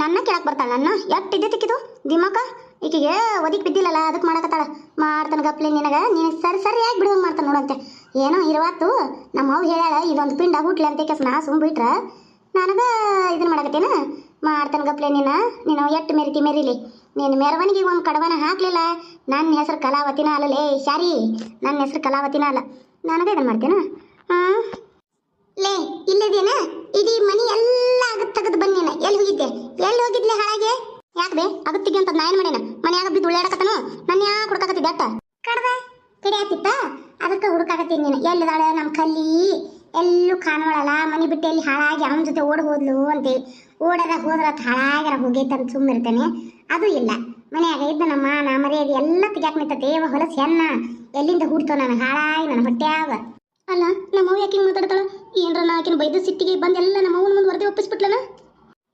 ನನ್ನ ಕೇಳಕ್ ಬರ್ತಾಳ ನನ್ನ? ಎಟ್ ತಿಕ್ಕಿದು ದಿಮಕ? ಈಕಿಗೆ ಒದಿಕ್ ಬಿದ್ದಿಲ್ಲಲ್ಲ ಅದಕ್ಕೆ ಮಾಡಕತ್ತಾಳ. ಮಾಡ್ತಾನ ಗಪ್ಲೆ ನಿನಗ. ನೀನು ಸರಿ ಸರಿ ಯಾಕೆ ಬಿಡುವಂಗೆ ಮಾಡ್ತಾನ ನೋಡಂತೆ. ಏನೋ ಇರುವತ್ತು. ನಮ್ಮ ಅವ್ವ ಹೇಳ್ಯಾಳ, ಇದೊಂದು ಪಿಂಡ ಹುಟ್ಲಿ ಅಂತ ಕೆಸ್ ನಾ ಸುಮ್ ಬಿಟ್ರ. ನನಗ ಇದನ್ನ ಮಾಡಕತ್ತೇನ? ಮಾಡ್ತಾನ ಗಪ್ಲೆ ನೀನು. ನೀನು ಎಟ್ಟು ಮೆರಿತಿ ಮೆರಿಲಿ. ನೀನು ಮೆರವಣಿಗೆ ಒಂದು ಕಡವನ ಹಾಕ್ಲಿಲ್ಲ. ನನ್ನ ಹೆಸರು ಕಲಾವತಿನ ಅಲ್ಲಲೇ ಶಾರಿ. ನನ್ನ ಹೆಸರು ಕಲಾವತಿನ ಅಲ್ಲ. ನನಗ ಇದನ್ನ ಮಾಡ್ತೇನ? ಹಾಂ? ಲೇ, ಇಲ್ಲದೇನ? ಇಡೀ ಮನಿ ಎಲ್ಲ ಅಗತ್ ತೆಗೆದು ಬನ್ನಿ ಎಲ್ಲಿ ಹೋಗಿದ್ದೆ? ಎಲ್ಲಿ ಹೋಗಿದ್ಲೆ ಹಾಳಾಗೆ? ಯಾಕೆ ಬೇ? ಅಗತ್ತಿಗೆ ಅಂತ ನಾ ಏನ್ ಮಾಡೇನ? ಮನ್ಯಾಗ ಬಿದ್ದು ಉಳ್ಳಾಡಕತ್ತನು? ನನ್ನ ಯಾ ಹುಡ್ಕಾಕತ್ತಿದ್ದೆ ಅಟ್ಟ? ಕಡ್ದ ಕಿಡಿಯಾತಿತ್ತ ಅದಕ್ಕ ಹುಡುಕಾಕತ್ತೀನಿ ನೀನು. ಎಲ್ಲಿದಾಳೆ? ನಮ್ಮ ಕಲ್ಲಿ. ಎಲ್ಲೂ ಕಾಣೋಳಲ್ಲ ಮನಿ ಬಿಟ್ಟು ಎಲ್ಲಿ ಹಾಳಾಗಿ ಅವನ ಜೊತೆ ಓಡ್ ಹೋದ್ಲು ಅಂತೇಳಿ. ಓಡದ ಹೋದ್ರ ಹಾಳಾಗಿರ ಹೋಗೈತಂತ ಸುಮ್ಮನಿರ್ತೇನೆ ಅದು ಇಲ್ಲ. ಮನ್ಯಾಗ ಇದ್ದ ನಮ್ಮ ಮಾನ, ಮರ್ಯಾದೆ ಎಲ್ಲ ತೆಗ್ಯಾಕ ದೇವ ಹೊಲಸ್ ಹೆಣ್ಣ. ಎಲ್ಲಿಂದ ಹುಡ್ತೋ ನಾನು? ಹಾಳಾಗಿ ನನ್ನ ಹೊಟ್ಯಾಗ ಅಲ್ಲ, ನಮ್ಮವ್ವ ಯಾಕೆ ಮಾತಾಡ್ತಾಳ? ಏನ್ರ ನಾ ಆಕಿನ ಬೈದ ಸಿಟ್ಟಿಗೆ ಬಂದೆಲ್ಲ ನಮ್ಮ ಅವ್ನ ಮುಂದೆ ವರದಿ ಒಪ್ಪಿಸ್ಬಿಟ್ಲನ?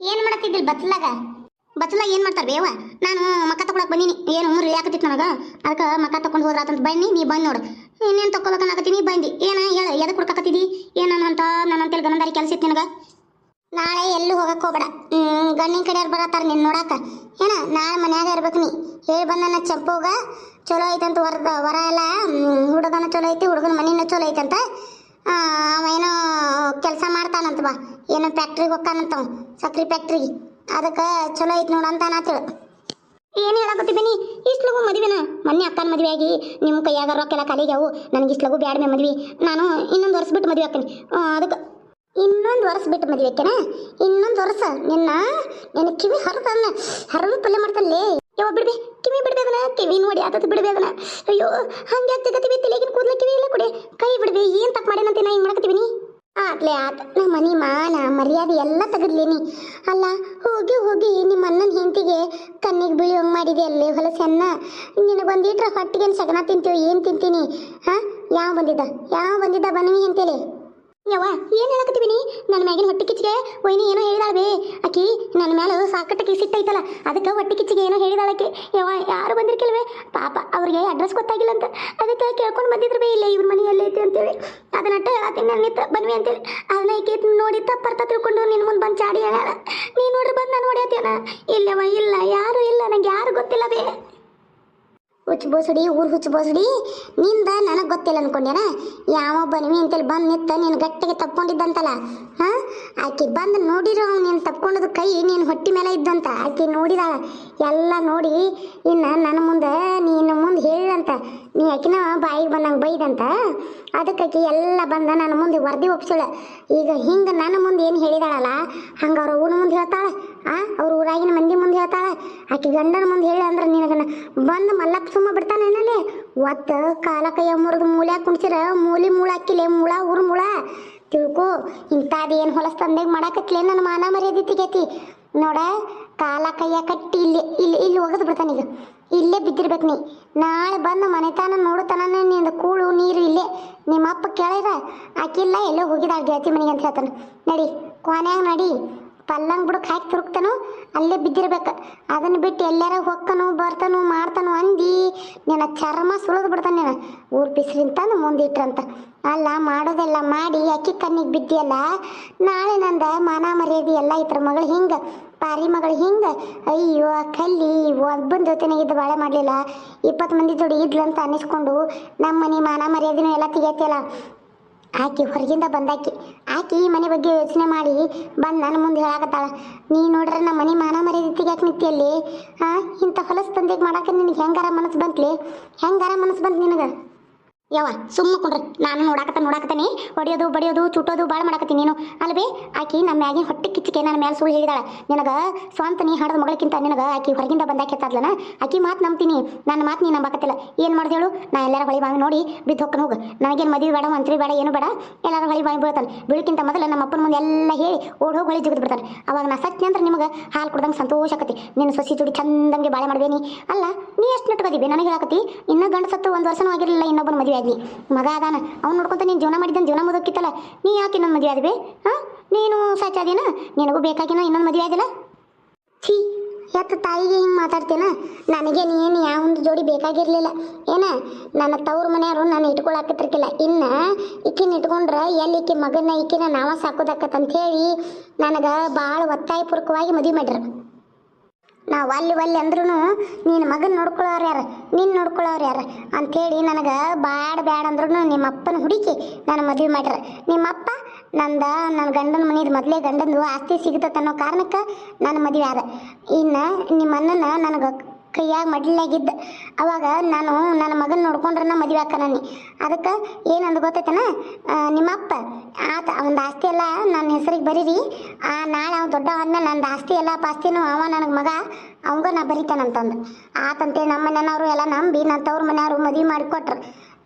ಏನ್ ಮಾಡತ್ತಿದ್ದಿಲ್ಲ ಬತ್ಲಾಗ ಬತ್ಲಾಗ ಏನ್ ಮಾಡ್ತಾರ ಬೇವ ನಾನು ಮಕ್ಕ ತಗೊಳಕ್ ಬಂದೀನಿ. ಏನು ಮುರಿ ಯಾಕತ್ತಿತ್ತು ನನಗ? ಅದಕ್ಕೆ ಮಕ್ಕ ತಗೊಂಡು ಅಂತ ಬನ್ನಿ, ನೀ ಬಂದ್ ನೋಡು. ಇನ್ನೇನು ತಗೋಬೇಕನ್ನಾಕತ್ತೀನಿ ಬಂದಿ. ಏನ ಹೇಳ ಎದಕ್ಕೆ ಹುಡ್ಕಾಕತ್ತಿದಿ? ಏನಂತ ಅಂತ ನನ್ನ ಅಂತೇಳಿ ಗನಂದಾರಿ ಕೆಲಸ ಇತ್ತು ನಿನಗ? ನಾಳೆ ಎಲ್ಲೂ ಹೋಗಕ್ ಹೋಗ್ಬೇಡ. ಗಂಡಿನ ಕಡೆಯವ್ರು ಬರತ್ತಾರ ನಿನ್ ನೋಡಾಕ. ಏನ, ನಾಳೆ ಮನ್ಯಾಗ ಇರ್ಬೇಕು ನೀ. ಹೇಳಿ ಬಂದ ಬಂದನ ಚಂಪೋಗ. ಚಲೋ ಐತಂತ ವರದ ವರ ಎಲ್ಲ ಹುಡುಗನ ಚಲೋ ಐತಿ ಹುಡುಗನ ಮನಿನ ಚಲೋ ಐತಂತ. ಆ, ಅವ ಏನೋ ಕೆಲಸ ಮಾಡ್ತಾನಂತ ಬಾ ಏನೋ ಫ್ಯಾಕ್ಟ್ರಿಗೆ ಹೋಗ್ತಾನಂತ ಸಕ್ರೆ ಫ್ಯಾಕ್ಟ್ರಿಗೆ ಅದಕ್ಕೆ ಚಲೋ ಐತಿ ನೋಡು ಅಂತ ನಾತು ಏನು ಹೇಳಕತ್ತಿ ಬನ್ನಿ ಇಷ್ಟು ಲಗು ಮದುವೆನ? ಮೊನ್ನೆ ಅಕ್ಕನ ಮದುವೆ ಆಗಿ ನಿಮ್ಮ ಕೈಯಾಗ ರೊಕ್ಕೆಲ್ಲ ಕಲಿಗ್ಯಾವು ನನಗೆ ಇಷ್ಟು ಲಗು ಬ್ಯಾಡ್ಮೆ ಮದ್ವಿ. ನಾನು ಇನ್ನೊಂದು ವರ್ಷ ಬಿಟ್ಟು ಮದುವೆ ಆಕ್ತೀನಿ ಅದಕ್ಕೆ ಇನ್ನೊಂದು ವರ್ಷ ಬಿಟ್ಟು ಮದುವೆ ಆಕೆನ ಇನ್ನೊಂದು ವರ್ಷ? ನಿನ್ನ ನಿನ್ನ ಕಿವಿ ಹರಿದನ್ನ ಹರಿದು ಪಲ್ಯ ಮಾಡ್ತಾನೆ ಯಾವ ಬಿಡ್ಬಿ. ಕಿವಿ ಬಿಡ್ಬೇಕನ ಕಿವಿ ನೋಡಿ ಆತತ್ ಅದನ ಅಯ್ಯೋ, ಹಂಗೆ ಆಗ್ತಕತ್ತೀವಿ ತಲೆಗಿನ ಕೂದಲ ಕಿವಿ ಇಲ್ಲ ಕೊಡೆ. ಕೈ ಬಿಡ್ಬಿ, ಏನು ತಪ್ಪು ಮಾಡೇನಂತ ನಾ ಹಿಂಗೆ ಮಾಡಕತ್ತೀವಿ ಆತ್ಲೆ ಆತ, ನಮ್ಮ ಮನಿ ಮಾನ, ಮರ್ಯಾದೆ ಎಲ್ಲ ತೆಗೆದ್ಲೇನಿ. ಅಲ್ಲ, ಹೋಗಿ ಹೋಗಿ ನಿಮ್ಮ ಅಣ್ಣನ ಹೆಂಡತಿಗೆ ಕಣ್ಣಿಗೆ ಬೀಳುವಂಗೆ ಮಾಡಿದೆ ಅಲ್ಲೇ ಹೊಲಸನ್ನ? ಬಂದಿಟ್ರ ಹೊಟ್ಟಿಗೆ ಸಗನ ತಿಂತೀವಿ ಏನು ತಿಂತೀನಿ? ಹಾ? ಯಾವ ಬಂದಿದ್ದ? ಯಾವ ಬಂದಿದ್ದ ಬನ್ನಿ ಅಂತೇಳಿ. ಯವ್ವ, ಏನು ಹೇಳಕತ್ತೀವಿ ನೀ? ನನ್ನ ಮ್ಯಾಗಿನ ಹೊಟ್ಟೆ ಕಿಚ್ಚಿಗೆ ಒಯ್ನಿ ಏನೋ ಹೇಳಿದಾಳೆ ಆಕಿ ನನ್ನ ಮ್ಯಾಲ ಸಾಕಟ್ಟಕ್ಕೆ ಸಿಟ್ಟೈತಲ್ಲ ಅದಕ್ಕೆ ಹೊಟ್ಟೆ ಕಿಚ್ಚಿಗೆ ಏನೋ ಹೇಳಿದಾಳಕ್ಕೆ ಯವ್ವ, ಯಾರು ಬಂದಿರ್ಕಿಲ್ವೇ ಪಾಪ, ಅವ್ರಿಗೆ ಅಡ್ರೆಸ್ ಗೊತ್ತಾಗಿಲ್ಲ ಅಂತ. ಅದಕ್ಕೆ ಕೇಳ್ಕೊಂಡು ಬಂದಿದ್ರು ಬೇ ಇಲ್ಲ ಇವ್ರ ಮನೆ ಎಲ್ಲೈತಿ ಅಂತೇಳಿ. ಅದನ್ನಟ್ಟ ಹೇಳತ್ತೀನಿ ನನ್ನ ನಿತ್ತ ಬನ್ವಿ ಅಂತೇಳಿ. ಅದನ್ನ ಈಕೆ ನೋಡಿ ತಪ್ಪರ್ತ ತಿಳ್ಕೊಂಡು ನಿನ್ನ ಮುಂದೆ ಬಂದು ಚಾಡಿ ಹೇಳ ನೀ ನೋಡ್ರಿ ಬಂದು ನಾನು ಹೊಡೆಯತ್ತೇನ ಇಲ್ಲವ ಇಲ್ಲ, ಯಾರು ಇಲ್ಲ, ನಂಗೆ ಯಾರು ಗೊತ್ತಿಲ್ಲ ಬೇ ಹುಚ್ಚು ಬೋಸಡಿ ಊರು ಹುಚ್ಚು ಬೋಸಡಿ ನಿಂದ ನನಗೆ ಗೊತ್ತಿಲ್ಲ ಅನ್ಕೊಂಡೇನ ಯಾವ ಬನ್ವಿ ಅಂತೇಳಿ ಬಂದು ನಿತ್ತ ನೀನು ಗಟ್ಟಿಗೆ ತಪ್ಕೊಂಡಿದ್ದಂತಲ್ಲ, ಹಾಂ? ಆಕೆ ಬಂದು ನೋಡಿರೋ ನೀನು ತಪ್ಕೊಂಡದ ಕೈ ನೀನು ಹೊಟ್ಟೆ ಮೇಲೆ ಇದ್ದಂತ. ಆಕೆ ನೋಡಿದಾಳ, ಎಲ್ಲ ನೋಡಿ ಇನ್ನು ನನ್ನ ಮುಂದೆ ನೀನು ಮುಂದೆ ಹೇಳಿದಂತ. ನೀ ಆಕಿನ ಬಾಯಿಗೆ ಬಂದಂಗೆ ಬೈದಂತ. ಅದಕ್ಕೆ ಆಕೆ ಎಲ್ಲ ಬಂದ ನನ್ನ ಮುಂದೆ ವರದಿ ಒಪ್ಸಳ ಈಗ ಹಿಂಗೆ ನನ್ನ ಮುಂದೆ ಏನು ಹೇಳಿದಾಳಲ್ಲ, ಹಂಗೆ ಅವ್ರ ಊನ ಮುಂದೆ ಹೇಳ್ತಾಳೆ. ಆ, ಅವ್ರ ಊರಾಗಿನ ಮಂದಿ ಮುಂದೆ ಹೇಳ್ತಾಳ. ಆಕೆ ಗಂಡನ ಮುಂದೆ ಹೇಳಿ ಅಂದ್ರೆ ನಿನಗನ್ನ ಬಂದು ಮಲ್ಲಪ್ಪ ಸುಮ್ಮ ಬಿಡ್ತಾನೆ ಏನಲ್ಲಿ ಒತ್ತ ಕಾಲ ಕೈಯ ಮುರಿದು ಮೂಲೆ ಕುಣಿಸಿರ, ಮೂಲಿ ಮೂಳ ಹಾಕಿಲೆ ಮೂಳ, ಊರು ಮೂಳ. ತಿಳ್ಕೊ ಇಂಥದ್ದು ಏನು ಹೊಲಸ್ ತಂದಾಗ ಮಾಡಾಕತ್ಲೆ ನನ್ನ ಮಾನ ಮರ್ಯಾದೆ ತೆಗೈತಿ. ನೋಡ, ಕಾಲ ಕೈಯ ಕಟ್ಟಿ ಇಲ್ಲಿ ಇಲ್ಲಿ ಇಲ್ಲಿ ಒಗದು ಬಿಡ್ತಾನೆ ಈಗ. ಇಲ್ಲೇ ಬಿದ್ದಿರ್ಬೇಕು ನೀ. ನಾಳೆ ಬಂದು ಮನೆತನ ನೋಡುತ್ತಾನೆ ನಿಂದ ಕೂಳು, ನೀರು ಇಲ್ಲೇ. ನಿಮ್ಮ ಅಪ್ಪ ಕೇಳಿದ ಆಕಿಲ್ಲ ಎಲ್ಲೋ ಹೋಗಿದಾಳ ಗೆಳತಿ ಮನೆಗೆ ಅಂತ ಹೇಳ್ತಾನೆ. ನಡಿ ಕೊನೆಯಾಗ ನಡಿ. ಪಲ್ಲಂಗ್ ಬುಡಕ್ಕೆ ಹಾಕಿ ತಿರುಗ್ತಾನೋ ಅಲ್ಲೇ ಬಿದ್ದಿರ್ಬೇಕು. ಅದನ್ನ ಬಿಟ್ಟು ಎಲ್ಲಾರ ಹೊಕ್ಕನು, ಬರ್ತಾನು, ಮಾಡ್ತಾನು ಅಂದಿ, ನಿನ್ನ ಚರ್ಮ ಸುಳಿದು ಬಿಡ್ತಾನೆ ನೀನು. ಊರ್ ಬಿಸಿಲಿಂತಂದು ಮುಂದಿಟ್ರಂತ ಅಲ್ಲ, ಮಾಡೋದೆಲ್ಲ ಮಾಡಿ ಅಕ್ಕಿ ಕಣ್ಣಿಗೆ ಬಿದ್ದಿಯಲ್ಲ, ನಾಳೆ ನಂದ ಮಾನ ಮರ್ಯಾದೆ ಎಲ್ಲ ಇತ್ರ ಮಗಳು ಹಿಂಗೆ, ಪಾರಿ ಮಗಳು ಹಿಂಗೆ, ಅಯ್ಯೋ ಕಲ್ಲಿ ಒಬ್ಬನ ಜೊತೆನೇ ಇದ್ದು ಬಾಳೆ ಮಾಡಲಿಲ್ಲ. ಇಪ್ಪತ್ತು ಮಂದಿ ಜೋಡಿ ಇದ್ಲು ಅಂತ ಅನ್ನಿಸ್ಕೊಂಡು ನಮ್ಮ ಮನೆ ಮಾನ ಮರ್ಯಾದೆನೂ ಎಲ್ಲ ತೆಗಿಯತ್ತಿಲ್ಲ ಆಕಿ ಹೊರಗಿಂದ ಬಂದಾಕಿ. ಆಕಿ ಈ ಮನೆ ಬಗ್ಗೆ ಯೋಚನೆ ಮಾಡಿ ಬಂದು ನನ್ನ ಮುಂದೆ ಹೇಳಾಕತ್ತಾಳ. ನೀ ನೋಡ್ರೆ ನಮ್ಮ ಮನೆ ಮಾನ ಮರ್ಯಾದೆ ಯಾಕೆ ನಿಂತಿಯಲ್ಲಿ? ಹಾಂ ಇಂಥ ಹೊಲಸು ತಂದೆಗೆ ಮಾಡಾಕ ನಿನಗೆ ಹೆಂಗಾರ ಮನಸ್ಸು ಬಂತ್ಲಿ? ಹೆಂಗಾರ ಮನಸ್ಸು ಬಂತು ನಿನಗೆ? ಯವ್ವ ಸುಮ್ಮ ಕುಂಡ್ರಿ. ನಾನು ನೋಡಾಕತ್ತ ನೋಡಾಕತ್ತೀನಿ. ಹೊಡಿಯೋದು, ಬಡಿಯೋದು, ಚುಟ್ಟೋದು ಭಾಳ ಮಾಡಾಕತ್ತೀನಿ ನೀನು. ಅಲ್ವೇ ಆಕಿ ನಮ್ಮ ಮ್ಯಾಗಿನ ಹೊಟ್ಟೆ ಕಿಚ್ಚಿಕೆ ನನ್ನ ಮೇಲೆ ಸುಳ್ಳು ಹೇಳಿದಾಳ. ನಿನಗೆ ಸ್ವಂತ ನೀ ಹಾಡದ ಮಗಳಕ್ಕಿಂತ ನಿನಗೆ ಆಕಿ ಹೊರಗಿಂದ ಬಂದಾಕೆ ಎತ್ತಾದ್ಲನ ಆಕಿ ಮಾತು ನಂಬ್ತೀನಿ. ನನ್ನ ಮಾತು ನೀ ನಂಬಾಕತ್ತಿಲ್ಲ. ಏನು ಮಾಡ್ದೆ ಹೇಳು? ನಾ ಎಲ್ಲಾರ ಹೊಳಿ ಬಾವಿ ನೋಡಿ ಬಿದ್ದು ಹೊಕ್ಕನ ಹೋಗು. ನನಗೇನು ಮದುವೆ ಬೇಡ, ಮಂತ್ರಿ ಬೇಡ, ಏನು ಬೇಡ. ಎಲ್ಲಾರ ಹೊಳಿ ಬಾವಿ ಬೀಳ್ತಾನೆ ಬೀಳಕ್ಕಿಂತ ಮೊದಲು ನಮ್ಮ ಅಪ್ಪನ ಮುಂದೆ ಎಲ್ಲ ಹೇಳಿ ಓಡ್ ಹೋಗಿ ಹೊಳಿ ಜಿಗಿದು ಬಿಡ್ತಾನೆ. ಅವಾಗ ನಾ ಸತ್ಯ ಅಂದ್ರೆ ನಿಮಗೆ ಹಾಲು ಕುಡ್ದಂಗೆ ಸಂತೋಷ ಆಕತಿ ನಿನ್ನ ಸೊಸಿ ಜೋಡಿ ಚಂದಂಗೆ ಬಾಳೆ ಮಾಡ್ಬೇನಿ. ಅಲ್ಲ, ನೀ ಎಷ್ಟು ನಟ್ಕೋದಿವಿ ನನಗೆ ಹೇಳಕತ್ತಿ. ಇನ್ನೂ ಗಂಡ ಸತ್ತು ಒಂದು ವರ್ಷನೂ ಆಗಿರಲಿಲ್ಲ, ಇನ್ನೊಬ್ಬನ ಮದುವೆ ಆಗಿ ಮಗ ಅದಾನ, ಅವ್ನು ನೋಡ್ಕೊಂತ ನೀನು ಜೀವನ ಮಾಡಿದ್ದಾನೆ ಜೀವನ ಮುದಕ್ಕಿತ್ತಲ್ಲ ನೀ ಯಾಕೆ ಇನ್ನೊಂದು ಮದುವೆ ಆದ್ವಿ? ಹಾಂ? ನೀನು ಸಾಚಾದಿನ ನಿನಗೂ ಬೇಕಾಗಿನ ಇನ್ನೊಂದು ಮದುವೆ ಆದಿಲ್ಲ ಛೀ ಎತ್ತ ತಾಯಿಗೆ ಹಿಂಗೆ ಮಾತಾಡ್ತೀನ? ನನಗೆ ನೀನು ಯಾವೊಂದು ಜೋಡಿ ಬೇಕಾಗಿರಲಿಲ್ಲ. ಏನ, ನನ್ನ ತವ್ರ ಮನೆಯವರು ನಾನು ಇಟ್ಕೊಳಕತ್ತಿರ್ಕಿಲ್ಲ. ಇನ್ನ ಈಕಿನ ಇಟ್ಕೊಂಡ್ರೆ ಎಲ್ಲಿ ಈಕಿ ಮಗನ ಈಕಿನ ನಾವ ಸಾಕೋದಕ್ಕತ್ತಂತ ಹೇಳಿ ನನಗೆ ಭಾಳ ಒತ್ತಾಯಪೂರ್ವಕವಾಗಿ ಮದುವೆ ಮಾಡ್ಯಾರ ನಾವು ಅಲ್ಲಿ ಒಲ್ಲಿ ಅಂದ್ರೂ ನಿನ್ನ ಮಗನ ನೋಡ್ಕೊಳ್ಳೋರು ಯಾರು? ನಿನ್ನ ನೋಡ್ಕೊಳ್ಳೋರು ಯಾರು? ಅಂಥೇಳಿ ನನಗೆ ಬ್ಯಾಡ ಬ್ಯಾಡ ಅಂದ್ರೂ ನಿಮ್ಮ ಅಪ್ಪನ ಹುಡುಕಿ ನಾನು ಮದುವೆ ಮಾಡ್ಯಾರ ನಿಮ್ಮಪ್ಪ ನಂದ ನನ್ನ ಗಂಡನ ಮನೆಯ ಮೊದಲೇ ಗಂಡಂದು ಆಸ್ತಿ ಸಿಗ್ತದೆ ಅನ್ನೋ ಕಾರಣಕ್ಕೆ ನಾನು ಮದುವೆ ಆದ. ಇನ್ನು ನಿಮ್ಮ ಅಣ್ಣನ ನನಗೆ ಕೈಯಾಗ ಮಡ್ಲಾಗಿದ್ದ ಅವಾಗ ನಾನು ನನ್ನ ಮಗನ ನೋಡ್ಕೊಂಡ್ರೆ ಮದುವೆ ಆಕ ನಾನು ಅದಕ್ಕೆ ಏನಂದು ಗೊತ್ತೈತನ? ನಿಮ್ಮ ನಿಮ್ಮಪ್ಪ, ಆತ ಒಂದು ಆಸ್ತಿ ಎಲ್ಲ ನನ್ನ ಹೆಸರಿಗೆ ಬರೀರಿ. ಆ, ನಾಳೆ ಅವ್ನು ದೊಡ್ಡ ನನ್ನ ಆಸ್ತಿ ಎಲ್ಲ ಪಾಸ್ತಿನೂ ಅವ ನನಗೆ ಮಗ, ಅವಂಗ ನಾ ಬರೀತಾನಂತಂದು. ಆತಂತೇಳಿ ನಮ್ಮ ಮನೆಯವರು ಎಲ್ಲ ನಂಬಿ ನನ್ನ ತವ್ರ ಮನೆಯವರು ಮದುವೆ ಮಾಡಿಕೊಟ್ರು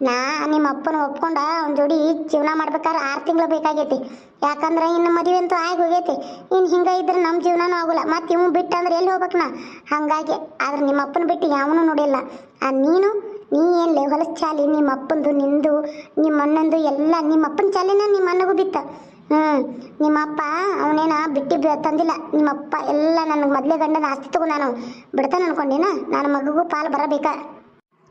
ನಾ ನಿಮ್ಮ ಅಪ್ಪನ ಒಪ್ಕೊಂಡ ಅವ್ನ ಜೋಡಿ ಜೀವನ ಮಾಡ್ಬೇಕಾದ್ರೆ ಆರು ತಿಂಗಳು ಬೇಕಾಗೈತಿ. ಯಾಕಂದ್ರೆ ಇನ್ನು ಮದುವೆ ಅಂತೂ ಆಗಿ ಹೋಗೈತಿ. ಇನ್ನು ಹಿಂಗೆ ಇದ್ರೆ ನಮ್ಮ ಜೀವನನೂ ಆಗೋಲ್ಲ. ಮತ್ತೆ ಇವ್ ಬಿಟ್ಟಂದ್ರೆ ಎಲ್ಲಿ ಹೋಗ್ಬೇಕು ನಾ? ಹಾಗಾಗಿ ಆದ್ರೆ ನಿಮ್ಮ ಅಪ್ಪನ ಬಿಟ್ಟು ಯಾವನು ನೋಡಿಲ್ಲ. ಆ ನೀನು, ನೀ ಏನ್ಲೆ ಹೊಲಸ ಚಾಲಿ? ನಿಮ್ಮ ಅಪ್ಪಂದು, ನಿಂದು, ನಿಮ್ಮ ಅಣ್ಣಂದು ಎಲ್ಲ ನಿಮ್ಮ ಅಪ್ಪನ ಚಾಲಿನ ನಿಮ್ಮ ಅಣ್ಣಗೂ ಬಿತ್ತ. ಹ್ಞೂ ನಿಮ್ಮಪ್ಪ ಅವನೇನ ಬಿಟ್ಟು ತಂದಿಲ್ಲ. ನಿಮ್ಮಪ್ಪ ಎಲ್ಲ ನನಗೆ ಮೊದಲೇ ಗಂಡನ ಆಸ್ತಿ ತಗೋ ನಾನು ಬಿಡ್ತಾನೆ ಅನ್ಕೊಂಡಿನ? ನಾನು ಮಗುಗೂ ಪಾಲು ಬರಬೇಕಾ?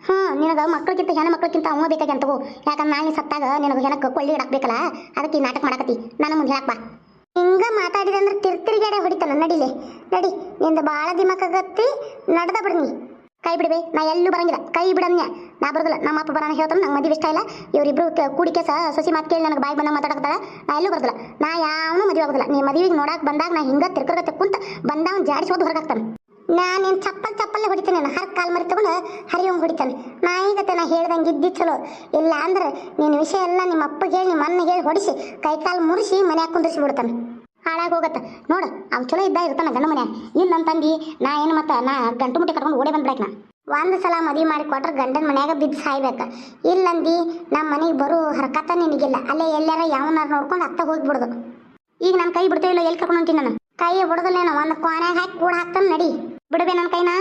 ಹಾ ನಿನಗ ಮಕ್ಕಳಿಗಿಂತ ಹೆಣ್ಣು ಮಕ್ಕಳಿಗಿಂತ ಅವ ಬೇಕಾಗ್ಯಂತವು. ಯಾಕಂದ್ರೆ ನಾಳೆ ಸತ್ತಾಗ ನಿನಗೆ ಹೆಣಕ್ಕೆ ಕೊಳ್ಳಿ ಇಡಾಕ್ಬೇಕಲ್ಲ? ಅದಕ್ಕೆ ನಾಟಕ ಮಾಡಕತ್ತಿ. ನನ್ನ ಮುಂದೆ ಹೇಳಪ್ಪ ಹಿಂಗ ಮಾತಾಡಿದೆ ಅಂದ್ರೆ ತಿರ್ತಿರಿಗಡೆ ಹೊಡಿತಲ್ಲ ನಡಿಲೆ. ನಡಿ, ನಿಂದ ಭಾಳ ದಿಮಾಕಾಗತ್ತಿ ನಡೆದ ಬಿಡ್ನಿ ಕೈ ಬಿಡಬೇ, ನಾ ಎಲ್ಲೂ ಬರಂಗಿಲ್ಲ. ಕೈ ಬಿಡನ್ಯ ನಾ ಬರೋದಿಲ್ಲ. ನಮ್ಮ ಅಪ್ಪ ಬರೋಣ ಹೇಳ್ತಾನೆ, ನಂಗೆ ಮದುವೆ ಇಷ್ಟ ಇಲ್ಲ. ಇವರಿಬ್ರು ಕೂಡಿ ಸಹ ಸಸಿ ಮಾತು ಕೇಳಿ ನನಗೆ ಬಾಯಿ ಬಂದ ಮಾತಾಡಕ್ತಾಳ ನಾ ಎಲ್ಲೂ ಬರೋದಿಲ್ಲ. ನಾ ಯಾವನು ಮದುವೆ ಆಗೋದಿಲ್ಲ. ನೀ ಮದುವೆಗೆ ನೋಡಕ್ಕೆ ಬಂದಾಗ ನಾ ಹಿಂಗ ತಿರ್ಕರ್ಗತ್ತೆ ಕುಂತ ಬಂದವನ್ ಜಾಡಿಸೋದು ಹೊರಗಾಗ್ತಾನೆ ನಾನು ಚಪ್ಪಲ್ ಚಪ್ಪಲ್ಲೇ ಹೊಡಿತಾನೆ ನಾನು. ಹರ್ ಕಾಲ್ ಮರಿ ತಗೊಂಡು ಹರಿಯೋಂಗ್ ಹೊಡಿತಾನೆ. ನಾ ಈಗತ್ತೆ ನಾ ಹೇಳ್ದಂಗೆ ಇದ್ದಿ ಚಲೋ. ಇಲ್ಲ ಅಂದ್ರೆ ನಿನ್ನ ವಿಷಯ ಎಲ್ಲ ನಿಮ್ಮ ಅಪ್ಪಗೆ ಹೇಳಿ, ನಿಮ್ಮ ಅಣ್ಣಗೆ ಹೇಳಿ ಹೊಡಿಸಿ, ಕೈ ಕಾಲು ಮುರಿಸಿ ಮನ್ಯಾಗ ಕುಂದಿರ್ಸಿ ಬಿಡ್ತಾನೆ ಹಾಳಾಗಿ ಹೋಗತ್ತ. ನೋಡು, ಅವ್ನು ಚಲೋ ಇದ್ದ ಇರ್ತಾನೆ ಗಂಡ ಮನೆ ಇಲ್ಲ ಅಂತಂದು, ನಾ ಏನು ಮತ್ತೆ, ನಾ ಗಂಟು ಮುಟ್ಟಿ ಕರ್ಕೊಂಡು ಓಡಿ ಬಂದ್ಬಿಡಕ್ ನಾ. ಒಂದು ಸಲ ಮದುವೆ ಮಾಡಿ ಕೊಟ್ರೆ ಗಂಡನ ಮನ್ಯಾಗ ಬಿದ್ದು ಸಾಯ್ಬೇಕು. ಇಲ್ಲಂದು ನಮ್ಮ ಮನೆಗೆ ಬರೋ ಹರಕತ್ತ ನಿನಗಿಲ್ಲ. ಅಲ್ಲೇ ಎಲ್ಲಾರ ಯಾವನಾರು ನೋಡ್ಕೊಂಡು ಅತ್ತ ಹೋಗ್ಬಿಡ್ದು. ಈಗ ನನ್ನ ಕೈ ಬಿಡ್ತೇವಿಲ್ಲ ಎಲ್ಲಿ ಕರ್ಕೊಂಡು ಹೊಂಟೀನಿ ನಾನು? ಕೈ ಬಿಡೋದಲ್ಲೇನೋ ಒಂದು ಕೋಣೆಗೆ ಹಾಕಿ ಕೂಡ ಹಾಕ್ತಾನೆ ನಡಿ. ಬಿಡಬೇ ನನ್ನ ಕೈನ?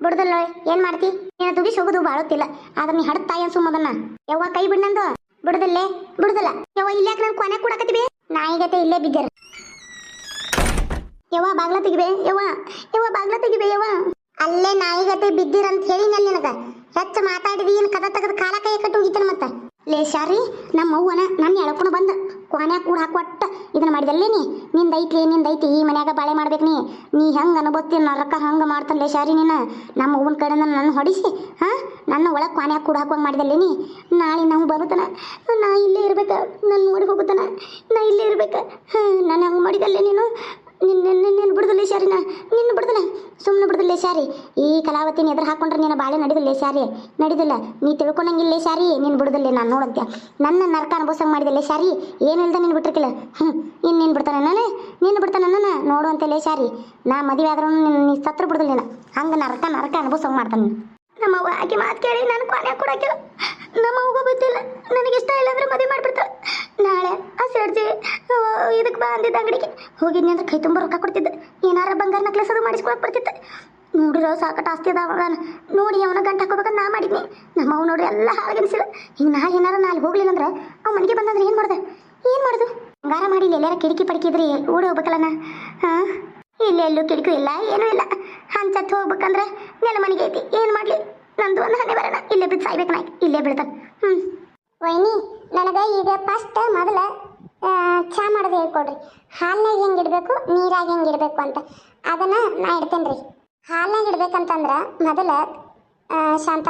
ಬಿಡುದಿಲ್ಲ ಏನ್ ಮಾಡ್ತಿ? ನೀನು ತುಗಿಸ್ ಹೋಗುದು ಬಾಳುತ್ತಿಲ್ಲ ಆದ್ರೆ ನೀ ಹಡದ್ ತಾಯಿ ಸುಮ್ಮದನ್ನ ಯವ್ವ ಕೈ ಬಿಡ್ನಂದು ಬುಡದಲ್ಲೇ ಬಿಡುದಿಲ್ಲ. ಯವ್ವ ಯಾಕೆ ನಾನು ಕೊನೆ ಕೂಡಕತ್ತೀವಿ ನಾಯಿಗತೆ ಇಲ್ಲೇ ಬಿದ್ದರ ಯವ್ವ ಬಾಗ್ಲ ತೆಗಿಬೇ, ಯವ್ವ. ಯವ್ವ ಬಾಗ್ಲ ತೆಗಿಬೇ, ಯವ್ವ. ಅಲ್ಲೇ ನಾಯಿಗತೆ ಬಿದ್ದಿರಂತ ಹೇಳಿನಲ್ಲ ನಿನಗ. ಹೆಚ್ಚು ಮಾತಾಡಿದಿ ಏನ್ ಕದ ತೆಗೆದು ಕಾಲ ಕೈ ಕಟ್ಟು ಹೋಗಿತ್ತನ ಮತ್ತ. ಲೇ ಶಾರಿ ನಮ್ಮ ಅವ್ವನ ನನ್ನ ಎಳ್ಕೊಂಡು ಬಂದ. ಕೊನೆ ಕೂಡ ಹಾಕೊಟ್ಟ ಇದನ್ನ ಮಾಡಿದಲ್ಲೇ ನೀ? ನಿಂದೈತಿ ನಿಂದೈತಿ, ಈ ಮನ್ಯಾಗ ಬಾಳೆ ಮಾಡ್ಬೇಕು ನೀ. ನೀ ಹೆಂಗ ಅನ್ಬೋತಿ ನರಕ ಹಂಗ ಮಾಡ್ತಾನೆ ಶಾರಿ ನೀನ ನಮ್ಮ ಅವ್ವನ ಕಡೆಯಿಂದ ನನ್ನ ಹೊಡಿಸಿ, ಹಾ? ನನ್ನ ಒಳಗೆ ಕೊನೆ ಕೂಡ ಹಾಕುವಂಗೆ ಮಾಡಿದಲ್ಲೇ ನೀ. ನಾಳೆ ನಾವು ಬರುತ್ತಾನ? ನಾ ಇಲ್ಲೇ ಇರ್ಬೇಕ ನನ್ನ ನೋಡಿ ಹೋಗುತ್ತಾನ? ನಾ ಇಲ್ಲೇ ಇರ್ಬೇಕ, ಹಾ? ನಾನು ಹಂಗೆ ಮಾಡಿದಲ್ಲೇ ನೀನು? ನಿನ್ನ ನಿನ್ನ ಶಾರಿನ ನಿನ್ನ ಬಿಡುದಿಲ್ಲ ಸುಮ್ಮನೆ ಬಿಡುದಿಲ್ಲ ಶಾರಿ. ಈ ಕಲಾವತಿನ ಎದುರು ಹಾಕೊಂಡ್ರೆ ನೀನು ಬಾಳೆ ನಡಿದಿಲ್ಲ ಶಾರಿ. ನಡಿದಿಲ್ಲ. ನೀ ತಿಳ್ಕೊಂಡಂಗಿಲ್ಲ ಶಾರಿ. ನೀನು ಬಿಡುದಿಲ್ಲ ನಾನು ನೋಡಂತೆ ನನ್ನ ನರಕ ಅನುಭವಿಸಂಗೆ ಮಾಡಿದಿಲ್ಲ ಶಾರಿ. ಏನಿಲ್ದ ನೀನು ಬಿಟ್ಟಿರ್ಕಿಲ್ಲ. ಹ್ಞೂ ಇನ್ನು ನೀನು ಬಿಡ್ತಾನೆ ನಾನು. ನೀನು ಬಿಡ್ತಾನೆ ನನ್ನ. ನೋಡುವಂತಲೇ ಶಾರಿ. ನಾ ಮದುವೆ ಆದ್ರೂ ನೀನು ಸತ್ರ ಬಿಡುದಿಲ್ಲ ಹಂಗೆ ನರಕ ನರಕ ಅನುಭವಿಸಂಗೆ ಮಾಡ್ತಾನೆ ನಮ್ಮ ಅವ್ವ ಆಕೆ ಮಾತು ಕೇಳಿ ನಾನು ಕೊನೆ ಕೊಡಕ್ಕಿಲ್ಲ. ನಮ್ಮ ಅವ್ವ ಗೊತ್ತಿಲ್ಲ ನನಗೆ ಇಷ್ಟ ಇಲ್ಲ ಅಂದ್ರೆ ಮದುವೆ ಮಾಡಿಬಿಡ್ತಾಳೆ ನಾಳೆ ಹಸಿರಡ್ಸಿ ಇದಕ್ಕೆ ಬಾ ಅಂದಿದ್ದ ಅಂಗಡಿಗೆ ಹೋಗಿದ್ನಿ ಅಂದ್ರೆ ಕೈ ತುಂಬ ರೊಕ್ಕ ಕೊಡ್ತಿದ್ದೆ. ಏನಾರ ಬಂಗಾರ ನಕ್ಲೆಸ್ ಅದು ಮಾಡಿಸ್ಕೊಳಕ್ ಬರ್ತಿದ್ದೆ. ನೋಡಿರೋ ಸಾಕಟ್ಟು ಆಸ್ತಿ ಅದ ನೋಡಿ ಅವನ ಗಂಟು ಹಾಕೋಬೇಕಂತ ನಾ ಮಾಡಿದ್ನಿ. ನಮ್ಮ ಅವ್ ನೋಡಿ ಎಲ್ಲ ಹಾಳಾಗಿನಿಸಿಲ್ಲ ಈಗ ನಾಳೆ ಏನಾರ ನಾಳೆ ಹೋಗ್ಲಿಲ್ಲ ಅಂದ್ರೆ ಅವ ಮನೆಗೆ ಬಂದಂದ್ರೆ ಏನು ಮಾಡ್ದೆ? ಏನು ಮಾಡ್ದು? ಬಂಗಾರ ಮಾಡಿ ಎಲ್ಲಾರ ಕಿಟಕಿ ಪಡ್ಕಿದ್ರಿ, ಓಡಿ ಹೋಗ್ಬೇಕಲ್ಲ ನಾ ಹಾಂ? ಇಲ್ಲ ಎಲ್ಲೂ ಕಿಟಕಿ ಇಲ್ಲ, ಏನೂ ಇಲ್ಲ. ಹಂಚತ್ ಹೋಗ್ಬೇಕಂದ್ರೆ ನೆಲ ಮನೆಗೆ ಐತಿ. ಏನು ಮಾಡಲಿ? ನಂದು ಒಂದು ಹಣೆ ಬರೋಣ. ಇಲ್ಲೇ ಬಿದ್ದು ಸಾಯ್ಬೇಕು ನಾಯ್ಕ ಇಲ್ಲೇ ಬೀಳ್ತಾನೆ. ಹ್ಞೂ ವೈನಿ, ನನಗೆ ಈಗ ಫಸ್ಟ್ ಮೊದಲ ಚಹಾ ಮಾಡೋದು ಹೇಳ್ಕೊಡ್ರಿ ಹಾಲ್ನಾಗ ಹೆಂಗೆ ಇಡಬೇಕು, ನೀರಾಗ ಹೆಂಗೆ ಇಡಬೇಕು ಅಂತ. ಅದನ್ನು ನಾ ಇಡ್ತೇನೆ ರೀ ಹಾಲ್ನಾಗ ಇಡ್ಬೇಕಂತಂದ್ರೆ ಮೊದಲ ಶಾಂತ,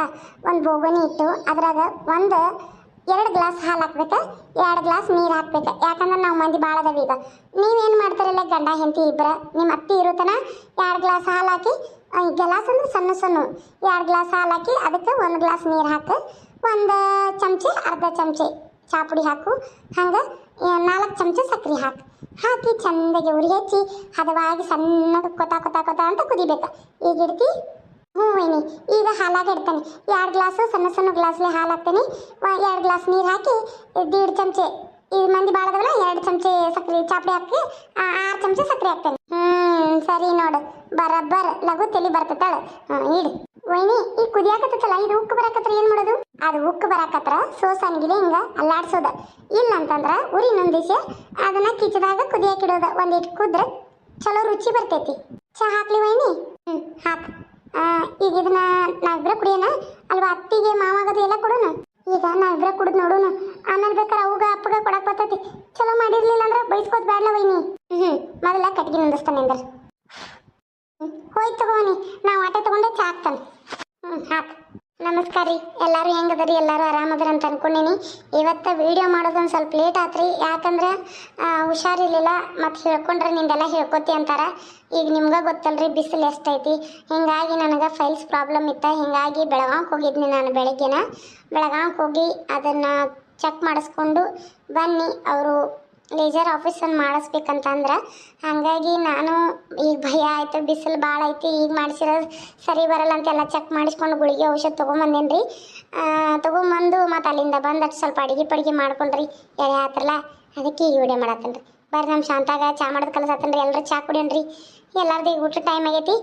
ಒಂದು ಬೋಗನಿ ಇಟ್ಟು ಅದ್ರಾಗ ಒಂದು ಎರಡು ಗ್ಲಾಸ್ ಹಾಲು ಹಾಕ್ಬೇಕು. ಎರಡು ಗ್ಲಾಸ್ ನೀರು ಹಾಕ್ಬೇಕು. ಯಾಕಂದ್ರೆ ನಾವು ಮಂದಿ ಭಾಳ ಅದಾವ ಈಗ. ನೀವೇನು ಮಾಡ್ತಾರಲ್ಲ ಗಂಡ, ಹೆಂಡತಿ ಇಬ್ಬರ ನಿಮ್ಮ ಅತ್ತಿ ಇರುತ್ತನ ಎರಡು ಗ್ಲಾಸ್ ಹಾಲು ಹಾಕಿ ಗ್ಲಾಸ್ ಅಂದ್ರೆ ಸಣ್ಣ ಸಣ್ಣ. ಎರಡು ಗ್ಲಾಸ್ ಹಾಲು ಹಾಕಿ ಅದಕ್ಕೆ ಒಂದು ಗ್ಲಾಸ್ ನೀರು ಹಾಕು. ಒಂದು ಚಮಚೆ, ಅರ್ಧ ಚಮಚೆ ಚಾಪುಡಿ ಹಾಕು. ಹಂಗೆ ನಾಲ್ಕು ಚಮಚ ಸಕ್ಕರೆ ಹಾಕು. ಹಾಕಿ ಚಂದಾಗಿ ಉರಿ ಹಚ್ಚಿ ಹದವಾಗಿ ಸಣ್ಣಗೆ ಕೊತ ಕೊತ ಕೊತ ಅಂತ ಕುದಿಬೇಕು. ಈಗ ಇಡ್ತಿ? ಹ್ಞೂ ವೈನಿ, ಈಗ ಹಾಲಾಗಿ ಇಡ್ತೇನೆ. ಎರಡು ಗ್ಲಾಸು ಸಣ್ಣ ಸಣ್ಣ ಗ್ಲಾಸ್ಲಿ ಹಾಲು ಹಾಕ್ತೇನೆ. ಎರಡು ಗ್ಲಾಸ್ ನೀರು ಹಾಕಿ ದೀಡ್ ಚಮಚೆ. ಈ ಮಂದಿ ಬಾಳದವಲ್ಲ ಎರಡು ಚಮಚೆ ಸಕ್ಕರೆ ಚಾಪಡಿ ಹಾಕಿ ಆರು ಚಮಚೆ ಸಕ್ಕರೆ ಹಾಕ್ತೇನೆ. ಸರಿ ನೋಡು. ಬರಬ್ಬರ್ ಲಘು ತಲಿ ಬರ್ತತಾಳ. ಇಡು. ವೈನಿ, ಈ ಕುದಿಯಾಕತ್ತಲ್ಲ ಇದು ಉಕ್ಕು ಬರಾಕತ್ರ ಏನು ಮಾಡೋದು? ಅದು ಉಕ್ಕು ಬರಾಕತ್ರ ಸೋಸನ್ಗಿಲೆ ಹಿಂಗ ಅಲ್ಲಾಡ್ಸೋದ. ಇಲ್ಲ ಅಂತಂದ್ರ ಉರಿ ನೊಂದಿಸಿ ಅದನ್ನ ಕಿಚದಾಗ ಕುದಿಯಾಕಿಡೋದ. ಒಂದಿಟ್ಟು ಕುದ್ರೆ ಚಲೋ ರುಚಿ ಬರ್ತೈತಿ. ಚಾ ಹಾಕ್ಲಿ ವೈನಿ? ಹ್ಮ್, ಹಾಕ್. ಈಗ ಇದನ್ನ ನಾವಿಬ್ರ ಕುಡಿಯೋಣ? ಅಲ್ವಾ ಅತ್ತಿಗೆ ಮಾವಾಗದು ಎಲ್ಲ ಕೊಡೋಣ? ಈಗ ನಾವಿಬ್ರ ಕುಡಿದ್ ನೋಡೋಣ. ಆಮೇಲೆ ಬೇಕಾರೆ ಅವಾಗ ಅಪ್ಪಗ ಕೊಡಕ್ ಬರ್ತೈತಿ. ಚಲೋ ಮಾಡಿರ್ಲಿಲ್ಲ ಅಂದ್ರೆ ಬೈಸ್ಕೋದ್ ಬ್ಯಾಡ್ಲ ವೈನಿ. ಹ್ಮ್. ಮೊದಲ ಕಟ್ಗೆ ನಂದಿಸ್ತಾನೆ ಅಂದ್ರ. ಹೋಯ್ತು ಹೋನಿ ನಾವು ಆಟೋ ತಗೊಂಡೆ ಚಾ ಹಾಕ್ತಾನೆ. ಹ್ಞೂ ನಮಸ್ಕಾರ ರೀ. ಎಲ್ಲರೂ ಹೆಂಗದರಿ? ಎಲ್ಲರೂ ಆರಾಮದ್ರ ಅಂತ ಅನ್ಕೊಂಡೀನಿ. ಇವತ್ತು ವಿಡಿಯೋ ಮಾಡೋದೊಂದು ಸ್ವಲ್ಪ ಲೇಟ್ ಆತ್ರಿ. ಯಾಕಂದ್ರೆ ಹುಷಾರಿರ್ಲಿಲ್ಲ ಮತ್ತು ಹೇಳ್ಕೊಂಡ್ರೆ ನಿಂದೆಲ್ಲ ಹೇಳ್ಕೊತಿ ಅಂತಾರ. ಈಗ ನಿಮ್ಗೆ ಗೊತ್ತಲ್ರಿ, ಬಿಸಿಲು ಎಷ್ಟೈತಿ. ಹಿಂಗಾಗಿ ನನಗೆ ಫೈಲ್ಸ್ ಪ್ರಾಬ್ಲಮ್ ಇತ್ತು. ಹಿಂಗಾಗಿ ಬೆಳಗಾವಿಗೆ ಹೋಗಿದ್ನಿ ನಾನು ಬೆಳಗ್ಗೆನ. ಬೆಳಗಾವಿಗೆ ಹೋಗಿ ಅದನ್ನು ಚೆಕ್ ಮಾಡಿಸ್ಕೊಂಡು ಬನ್ನಿ. ಅವರು ಲೇಜರ್ ಆಫೀಸನ್ನು ಮಾಡಿಸ್ಬೇಕಂತಂದ್ರೆ, ಹಾಗಾಗಿ ನಾನು ಈಗ ಭಯ ಆಯಿತು, ಬಿಸಿಲು ಭಾಳ ಐತಿ, ಈಗ ಮಾಡಿಸಿರೋದು ಸರಿ ಬರಲ್ಲ ಅಂತೆಲ್ಲ ಚೆಕ್ ಮಾಡಿಸ್ಕೊಂಡು ಗುಳಿಗೆ ಔಷಧ ತೊಗೊಂಬಂದೇನು ರೀ ತೊಗೊಂಬಂದು ಮತ್ತು ಅಲ್ಲಿಂದ ಬಂದಷ್ಟು ಸ್ವಲ್ಪ ಅಡುಗೆ ಪಡಿಗೆ ಮಾಡ್ಕೊಂಡ್ರಿ ಎಲೆ ಆತ್ರಲ್ಲ ಅದಕ್ಕೆ ಈಗ ವಿಡಿಯೋ ಮಾಡತ್ತೇನೆ ರೀ. ಬರ್ರಿ ನಮ್ಮ ಶಾಂತಾಗ ಚಾ ಮಾಡೋದು ಕಲಸತ್ತೇನೆ ಎಲ್ಲರೂ ಚಾ ಕುಡಿಯನ್ರಿ. ಎಲ್ಲರದ್ದು ಈಗ ಊಟ ಟೈಮ್ ಆಗೈತಿ,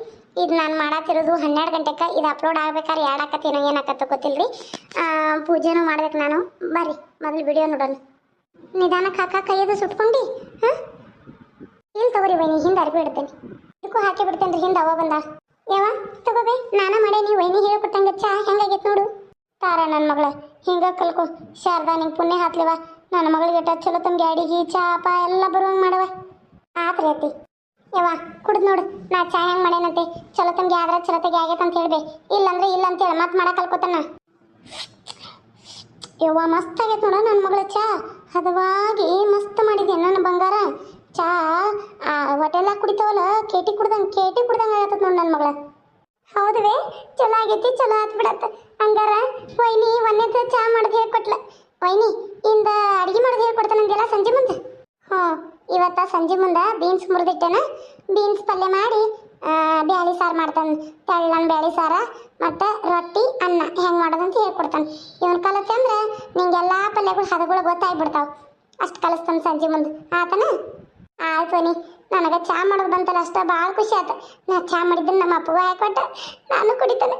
ಇದು ನಾನು ಮಾಡತ್ತಿರೋದು ಹನ್ನೆರಡು ಗಂಟೆಗೆ ಇದು ಅಪ್ಲೋಡ್ ಆಗ್ಬೇಕಾದ್ರೆ ಎರಡು ಆಕತ್ತೇನೋ ಏನಾಕತ್ತೋ ಗೊತ್ತಿಲ್ಲ ರೀ ಪೂಜೆನೂ ಮಾಡ್ಬೇಕು ನಾನು, ಬರ್ರಿ, ಮೊದಲು ವಿಡಿಯೋ ನೋಡೋಣ. ನಿಧಾನಕ್ಕೆ ಹಾಕ ಕೈಯದು ಸುಟ್ಕೊಂಡಿ, ಹಾಂ? ಇಲ್ಲಿ ತಗೋರಿ ವೈನಿ, ಹಿಂದೆ ಅರ್ಬಿ ಇಡ್ತೇನೆ. ಇದಕ್ಕೂ ಹಾಕಿ ಬಿಡ್ತೇನೆ ರೀ ಹಿಂದೆ ಅವ ಬಂದ. ಯಾವ ತಗೋಬೇ, ನಾನ ಮಾಡೇನಿ ವೈನಿ ಹೇಳ್ಕೊಟ್ಟಂಗೆ ಚಾ ಹೆಂಗಾಗೈತೆ ನೋಡು. ತಾರ ನನ್ನ ಮಗಳ, ಹಿಂಗ ಕಲ್ಕೊ, ಶಾರದಾ ನಿಂಗೆ ಪುಣ್ಯ ಹಾಕ್ಲಿವ. ನನ್ನ ಮಗಳಿಗೆ ಟಚ್ ಚಲೋ ತಮ್ಗೆ ಅಡಿಗೆ, ಚಾ, ಪಾ, ಎಲ್ಲ ಬರುವಂಗ ಮಾಡವ. ಆತ್ರಿ ಅತ್ತಿ. ಯವ್ವ, ಕುಡ್ದು ನೋಡು, ನಾ ಚಾ ಹೆಂಗೆ ಮಾಡೇನಂತೆ? ಚಲೋ ತಮ್ಗೆ ಆದ್ರೆ ಚಲೋತೆಗೆ ಆಗೈತೆ ಅಂತ ಹೇಳ್ಬೇ. ಇಲ್ಲಂದ್ರೆ ಇಲ್ಲ ಅಂತೇಳಿ ಮತ್ತೆ ಮಾಡಕ್ಕೆ ಕಲ್ಕೋತಾನ. ಯವ್ವ, ಮಸ್ತ್ ಆಗೈತೆ ನೋಡ ನನ್ನ ಮಗಳ ಚಾ. ಹದವಾಗಿ ಮಸ್ತ್ ಮಾಡಿದೆ ನನ್ನ ಬಂಗಾರ? ಚಾ, ಆ ಹೋಟೆಲ್ ಕುಡಿತಾವಲ್ಲ, ಕೇಟಿ ಕುಡ್ದಂಗೆ ಕೇಟಿ ಕುಡ್ದಂಗೆ ಆಗತ್ತದ ನೋಡಿ ನನ್ನ ಮಗಳ. ಹೌದುವೇ ಚಲೋ ಆಗೈತಿ, ಚಲೋ ಆತ್ ಬಿಡತ್ತ. ಹಂಗಾರ, ವೈನಿ ಒಂದೇ ಚಾ ಮಾಡೋದು ಹೇಳ್ಕೊಟ್ಲ ವೈನಿ, ಇಂದ ಅಡಿಗೆ ಮಾಡೋದು ಹೇಳ್ಕೊಡ್ತಾನಂದೆಲ್ಲ ಸಂಜೆ ಮುಂದೆ? ಹ್ಞೂ ಇವತ್ತ ಸಂಜೆ ಮುಂದೆ ಬೀನ್ಸ್ ಮುರಿದಿಟ್ಟೆನ. ಬೀನ್ಸ್ ಪಲ್ಯ ಮಾಡಿ ಬ್ಯಾಳಿ ಸಾರು ಮಾಡ್ತಾನೆ. ತೆಳ್ಳನ ಬ್ಯಾಳಿ ಸಾರ, ಮತ್ತು ರೊಟ್ಟಿ, ಅನ್ನ. ಹೆಂಗೆ ಮಾಡೋದಂತ ಹೇಳ್ಕೊಡ್ತಾನೆ. ಇವನ್ ಕಲಿತೆ ಅಂದ್ರೆ ನಿಂಗೆಲ್ಲ ಪಲ್ಯಗಳು, ಹದಗಳು ಗೊತ್ತಾಗ್ಬಿಡ್ತಾವ. ಅಷ್ಟು ಕಲಿಸ್ತಾನೆ ಸಂಜೆ ಮುಂದೆ. ಆತನ? ಆಯ್ತು ನೀ ನನಗೆ ಚಾ ಮಾಡೋದು ಬಂತಲ್ಲ, ಅಷ್ಟೇ ಭಾಳ ಖುಷಿ ಆಯ್ತು ನಾ ಚಾ ಮಾಡಿದ್ದನ್ನು ನಮ್ಮ ಅಪ್ಪಗ ಹಾಕೊಟ್ಟ. ನಾನು ಕುಡಿತಾನೆ.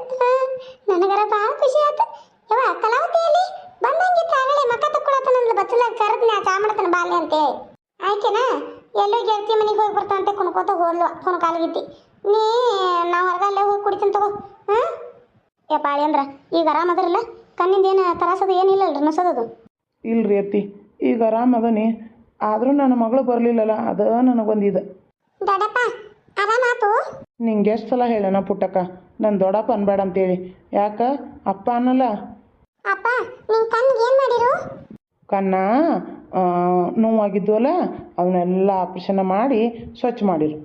ನನಗರ ಭಾಳ ಖುಷಿ ಆಯ್ತು ಯವ್ವ, ಕಲಾವತಿಯಲ್ಲಿ ಬಂದಂಗೆ ತಾಗಳೆ ಮಕ್ಕ ತಕ್ಕೊಳತನಂದ್ಲ ಬಚ್ಚಲ ಕರೆದು ನಾ ಚಾ ಮಾಡ್ತಾನೆ ಬಾಲ್ಯ ಅಂತೇಳಿ. ಆಯ್ಕೆನಾ ಎಲ್ಲೋ ಗೆಳತಿ ಮನೆಗೆ ಹೋಗಿ ಬರ್ತಾನಂತೆ, ಕುಣ್ಕೋತ ಹೋದ್ಲು ಕುಣ್ಕಾಲ್ಗಿದ್ದಿ ನೀ ನಾವು ಹೊರಗಲ್ಲೇ ಹೋಗಿ ಕುಡಿತೀನಿ ತಗೋ ಹಾಂ? ಏ ಪಾಳಿ ಅಂದ್ರ ಈಗ ಆರಾಮದ್ರಲ್ಲ ಕಣ್ಣಿಂದ ಏನು ತರಾಸದು ಏನಿಲ್ಲ ಅಲ್ರಿ ನಸೋದದು ಇಲ್ರಿ ಅತ್ತಿ ಈಗ ಆರಾಮ ಅದನಿ ಆದರೂ ನನ್ನ ಮಗಳು ಬರಲಿಲ್ಲಲ್ಲ ಅದ ನನಗೊಂದು ಇದು ದೊಡ್ಡಪ್ಪ ಆರಾಮಾತು ನಿಂಗೆ ಎಷ್ಟು ಸಲ ಹೇಳೋಣ ಪುಟ್ಟಕ್ಕ? ನನ್ನ ದೊಡ್ಡಪ್ಪ ಅನ್ಬೇಡ ಅಂತೇಳಿ ಯಾಕ? ಅಪ್ಪ ಅನ್ನಲ್ಲ? ಅಪ್ಪ ನಿನ್ ಕಣ್ಣಿಗೆ ಏನು ಮಾಡಿರು? ಕಣ್ಣ ನೋವಾಗಿದ್ದು ಅಲ್ಲ ಅವನ್ನೆಲ್ಲ ಆಪ್ರೇಷನ್ ಮಾಡಿ ಸ್ವಚ್ಛ ಮಾಡಿರು.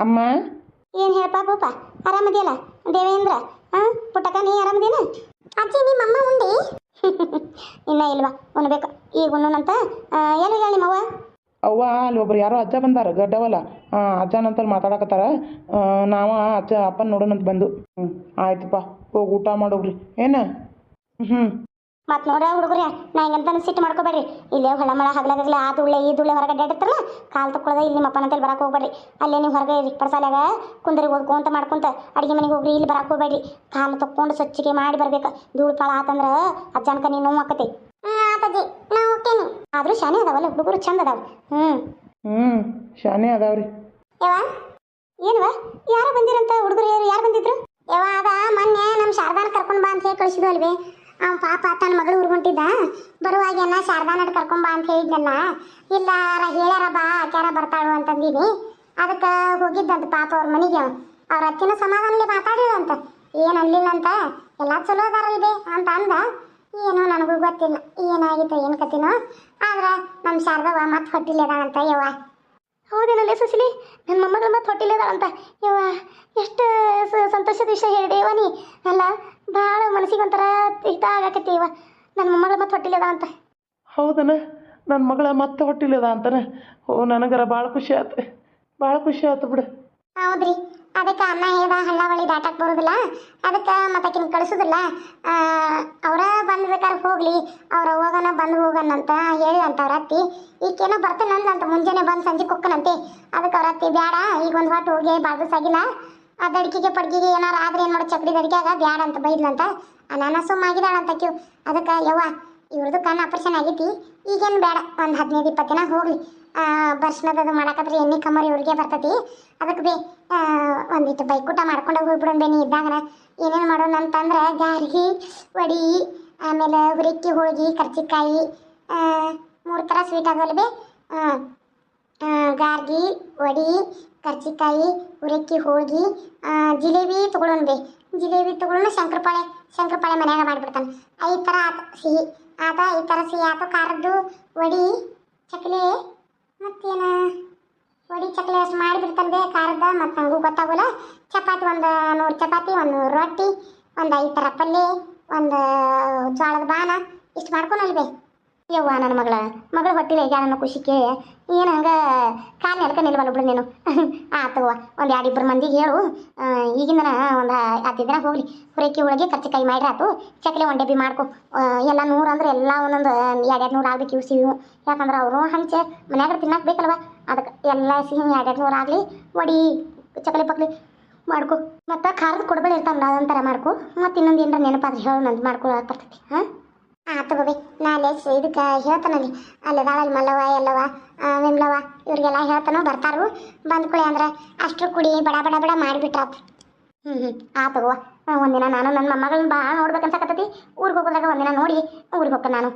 ಅಮ್ಮ? ಏನು ಹೇಳಪ್ಪ ಪಾಪ? ಆರಾಮದಿಯಲ್ಲ? ದೇವೇಂದ್ರ? ಹಾ ಪುಟ್ಟಕ್ಕ ನೀ ಆರಾಮದೇನ ಅಜ್ಜಿ ನಿಮ್ಮ ಅಮ್ಮ ಉಂಡಿ? ಇನ್ನ ಇಲ್ವಾ? ಉಣ್ಬೇಕು. ಈಗ ಉಣ್ಣನಂತ? ಏನು ಹೇಳಿ ನಿಮ್ಮವ್ವ? ಅವ್ವ ಅಲ್ಲಿ ಒಬ್ರು ಯಾರೋ ಅಜ್ಜ ಬಂದಾರ ಗಡ್ಡವಲ್ಲ. ಹಾಂ ಮಾತಾಡಕತ್ತಾರ. ನಾವು ಅಜ್ಜ ಅಪ್ಪನ ನೋಡೋಣಂತ ಬಂದು. ಹ್ಞೂ ಆಯ್ತಪ್ಪ ಹೋಗಿ ಊಟ ಮಾಡೋಗ್ರಿ. ಏನು? ಹ್ಞೂ ಮತ್ ನೋಡ ಹುಡುಗರೇ ನಾ ಹಿಂಗಂತ ಸಿಟ್ಟು ಮಾಡ್ಕೋಬೇಡ್ರಿ. ಇಲ್ಲೇ ಹೊಳ ಮಳ ಹಗಲಾಗಲಿ ಆ ದುಳ್ಳೆ ಈ ದುಳ್ಳೆ ಹೊರಗಡೆ ಅಡ್ಡಿರ್ತಾರಲ್ಲ ಕಾಲ್ ತಕ್ಕೊಳ್ಳೋದ ಇಲ್ಲಿ ನಿಮ್ಮ ಅಪ್ಪನ ಅಂತೇಳಿ ಬರಕ್ಕೆ ಹೋಗ್ಬೇಡ್ರಿ. ಅಲ್ಲೇ ನೀವು ಹೊರಗೆ ಇರಿ ಪರ್ಸಾಲ್ಯಾಗ ಕುಂದರಿ ಓದ್ಕೊಂತ ಮಾಡ್ಕೊಂತ ಅಡಿಗೆ ಮನೆಗೆ ಹೋಗ್ರಿ ಇಲ್ಲಿ ಬರಕ್ಕೆ ಹೋಗ್ಬೇಡ್ರಿ. ಕಾಲು ತಕ್ಕೊಂಡು ಸ್ವಚ್ಛಗೆ ಮಾಡಿ ಬರ್ಬೇಕು. ಧೂಳು ಪಾಳ ಆತಂದ್ರ ಅಜ್ಜನಕ ನೀನು ನೋವು ಆಕತಿ. ಆತಜ್ಜಿ ನಾ ಆದ್ರೂ ಶಾನೆ ಅದಾವಲ್ಲ ಹುಡುಗರು ಚಂದ ಅದಾವ. ಹ್ಮ್. ಹ್ಮ್ ಶಾನೆ ಅದಾವ್ರಿ. ಯವ್ವ? ಏನವ? ಯಾರು ಬಂದಿರಂತ ಹುಡುಗರು ಯಾರು ಯಾರು ಬಂದಿದ್ರು? ಯವ್ವ ಅದ ಮೊನ್ನೆ ನಮ್ಮ ಶಾರದಾನ ಕರ್ಕೊಂಡ್ ಬಾ ಅಂತ ಹೇಳಿ ಕಳಿಸಿದ್ವು ಅಲ್ವೇ ಅವ್ ಪಾಪ ತನ್ನ ಮಗಳು ಊರ್ಗೊಂಟಿದ್ದ ಬರುವಾಗೇನ ಶಾರದಾನಡ್ ಕರ್ಕೊಂಬ ಅಂತ ಹೇಳಿದ್ನಲ್ಲ. ಇಲ್ಲ ಹೇಳ್ಯಾರ ಬಾ ಆಕ್ಯಾರ ಬರ್ತಾಳು ಅಂತಂದೀನಿ. ಅದಕ್ಕೆ ಹೋಗಿದ್ದಂತ ಪಾಪ ಅವ್ರ ಮನೆಗೆ ಅವ. ಅವ್ರ ಅತ್ತಿನ ಮಾತಾಡಿದಂತ ಏನ್ ಅನ್ಲಿಲ್ಲ ಅಂತ. ಎಲ್ಲ ಚಲೋ ಅದಾರಲ್ವೇ ಅಂತ ಅಂದ. ಏನೋ ನನಗೂ ಗೊತ್ತಿಲ್ಲ. ಏನಾಗಿತ್ತು ಏನು ಕತ್ತಿನೋ ಆದ್ರೆ ನಮ್ಮ ಶಾರದವ್ವ ಮತ್ತೆ ಹೊಟ್ಟಿಲ್ಲದಾಳಂತ ಯವ್ವ. ಹೌದೇನಲ್ಲೇ ಸುಶೀಲಿ ನನ್ನ ಮೊಮ್ಮಗಳು ಮತ್ತೆ ಅಂತ ಯವ್ವ, ಎಷ್ಟು ಸಂತೋಷದ ವಿಷಯ ಹೇಳಿದೆ ಯವ್ವ ನೀ? ಅಲ್ಲ ಭಾಳ ಮನಸ್ಸಿಗೆ ಒಂಥರ ಹಿತ ಆಗಾಕತ್ತಿ ಇವ ನನ್ನ ಮೊಮ್ಮಗಳು ಮತ್ತೆ ಅಂತ ಹೌದನ? ನನ್ನ ಮಗಳ ಮತ್ತೆ ಹೊಟ್ಟಿಲ್ಲದ ಅಂತಾನೆ ಓ, ನನಗರ ಭಾಳ ಖುಷಿ ಆತು. ಭಾಳ ಖುಷಿ ಆತು ಬಿಡು. ಹೌದ್ರಿ. ಅದಕ್ಕೆ ಅಮ್ಮ ಹೇಳ್ದ ಹಳ್ಳ ಬಳಿ ದಾಟಕ್ ಬರೋದಿಲ್ಲ. ಅದಕ್ಕೆ ಮತ್ತಕಿನ ಕಳಿಸೋದಿಲ್ಲ. ಅವರ ಬಂದ್ಬೇಕಾದ್ರೆ ಹೋಗ್ಲಿ. ಅವ್ರ ಹೋಗನ ಬಂದು ಹೋಗನಂತ ಹೇಳಿದಂತ ಅವ್ರ ಅತ್ತಿ ಈಗೇನೋ ಅಂತ ಮುಂಜಾನೆ ಬಂದು ಸಂಜೆ ಕೊಕ್ಕನಂತೆ. ಅದಕ್ಕೆ ಅವ್ರ ಅತ್ತಿ, ಬ್ಯಾಡ, ಈಗ ಒಂದು ಹೊಟ್ಟು ಹೋಗಿ ಬಾಳ್ದಿಸಾಗಿಲ್ಲ ಆ ದಡಿಕೆಗೆ ಪಡ್ಗಿಗೆ ಏನಾರ ಆದ್ರೆ ಏನು ಮಾಡೋ ಚಕ್ಡಿ ದಡಿಕೆಗ ಬ್ಯಾಡ ಅಂತ ಬೈದ್ಲಂತ ನಾನು ಸುಮ್ಮಾಗಿದ್ದಾಳಂತ ಕ್ಯೂ ಅದಕ್ಕೆ ಯವ್ವ ಇವ್ರದ್ದು ಕಣ್ಣು ಆಪರೇಷನ್ ಆಗೈತಿ. ಈಗೇನು ಬೇಡ ಒಂದು ಹದಿನೈದು ಇಪ್ಪತ್ತು ದಿನ ಹೋಗ್ಲಿ. ಬರ್ಷಣದದು ಮಾಡಾಕತ್ರಿ ಎಣ್ಣೆ ಕಮ್ಮರಿ ಇವ್ರಿಗೆ ಬರ್ತತಿ. ಅದಕ್ಕೆ ಬಿ ಒಂದಿಟ್ಟು ಬೈಕೂಟ ಮಾಡ್ಕೊಂಡು ಹೋಗ್ಬಿಡೋಣ ಬೇನಿ ಇದ್ದಾಗ. ಏನೇನು ಮಾಡೋಣ ಅಂತಂದ್ರೆ ಗಾರ್ಗಿ, ವಡಿ, ಆಮೇಲೆ ಹುರಿಕ್ಕಿ ಹೋಳಿಗೆ, ಕರ್ಚಿಕಾಯಿ ಮೂರು ಥರ ಸ್ವೀಟ್ ಆಗಲ್ಲ ಬಿ. ಗಾರ್ಗಿ, ವಡಿ ಕರ್ಜಿಕಾಯಿ ಹುರಕ್ಕಿ ಹೋಳ್ಗಿ ಜಿಲೇಬಿ ತೊಗೊಳೋಣ ಬೇ. ಜಿಲೇಬಿ ತೊಗೊಳೋಣ ಶಂಕರಪಾಳೆ ಶಂಕರಪಾಳೆ ಮನ್ಯಾಗ ಮಾಡಿಬಿಡ್ತಾನೆ. ಐದು ಥರ ಆತ ಸಿಹಿ. ಆತ ಐದು ಥರ ಸಿಹಿ ಆತ, ಖಾರದ್ದು, ವಡಿ, ಚಕ್ಲಿ ಮತ್ತೇನ? ವಡಿ ಚಕ್ಲಿ ಅಷ್ಟು ಮಾಡಿಬಿಡ್ತಂದೆ ಖಾರದ, ಮತ್ತು ನನಗೂ ಗೊತ್ತಾಗೋಲ್ಲ. ಚಪಾತಿ ಒಂದು ನೂರು ಚಪಾತಿ, ಒಂದು ನೂರು ರೊಟ್ಟಿ, ಒಂದು ಐದು ಥರ ಪಲ್ಯ ಒಂದು ಜೋಳದ ಬಾನ, ಇಷ್ಟು ಮಾಡ್ಕೊಂಡು ಬೇ ಯವ್ವ ನನ್ನ ಮಗಳ ಮಗಳ ಹೊಟ್ಟಿಲೆ ಈಗ ನನ್ನ ಖುಷಿ ಕೇಳಿ. ಏನು ಹಂಗೆ ಕಾಲು ನೆಲಕ ನಿಲ್ವಲ್ಲ ಬಿಡು ನೀನು. ಆತವ್ವ ಒಂದು ಎರಡು ಇಬ್ಬರು ಮಂದಿಗೆ ಹೇಳು. ಈಗಿನ ಒಂದು ಹತ್ತು ದಿನ ಹೋಗಲಿ. ಹುರಕಿ ಒಳಗೆ ಮಾಡಿ ಆತು ಚಕ್ಲಿ ಒಂದು ಡಬ್ಬಿ ಮಾಡ್ಕೊ. ಎಲ್ಲ ನೂರು ಅಂದ್ರೆ ಎಲ್ಲ ಒಂದೊಂದು ಎರಡು ಎರಡು ನೂರು ಆಗ್ಬೇಕು ಇವು ಸಿಹಿ ಯಾಕಂದ್ರೆ ಅವರು ಹಂಚೆ ಮನ್ಯಾಗ ತಿನ್ನಕ್ಕೆ ಬೇಕಲ್ವ? ಅದಕ್ಕೆ ಎಲ್ಲ ಸಿಹಿ ಎರಡು ಎರಡು ನೂರು ಆಗಲಿ. ಒಡಿ, ಚಕ್ಲಿ ಪಕ್ಲಿ ಮಾಡ್ಕೊ. ಮತ್ತು ಖಾರದ ಕೊಡಬೇಡ ಇರ್ತಾವಲ್ಲ ಅದೊಂಥರ ಮಾಡ್ಕೊ. ಮತ್ತು ಇನ್ನೊಂದು ಏನಾರ ನೆನಪಾದ್ರೆ ಹೇಳು, ನಂದು ಮಾಡ್ಕೊಳಕ್ಕೆ ಬರ್ತೈತಿ. ಹಾಂ? ತಗೋಬಿ ನಾನು ಇದಕ್ಕೆ ಹೇಳ್ತಾನಲ್ಲಿ ಅಲ್ಲಿ. ದಾಳಲ್ಲಿ ಮಲ್ಲವ ಎಲ್ಲವ ವಿಮ್ಲವ ಇವ್ರಿಗೆಲ್ಲ ಹೇಳ್ತಾನೋ ಬರ್ತಾರು ಬಂದ್ಕೊಳ್ಳಿ ಅಂದ್ರೆ ಅಷ್ಟು ಕುಡಿ ಬಡ ಬಡ ಬಡ ಮಾಡಿಬಿಟ್ರಾತು. ಹ್ಞೂ ಹ್ಞೂ ಆ ತಗೋ ಒಂದಿನ ನಾನು ನನ್ನ ಮೊಮ್ಮಗಳನ್ನ ಭಾಳ ನೋಡ್ಬೇಕನ್ಸಕತ್ತೈತಿ. ಊರಿಗೆ ಹೋಗೋದಾಗ ಒಂದಿನ ನೋಡಿ ಊರಿಗೆ ಹೋಗ್ತಾನೆ ನಾನು.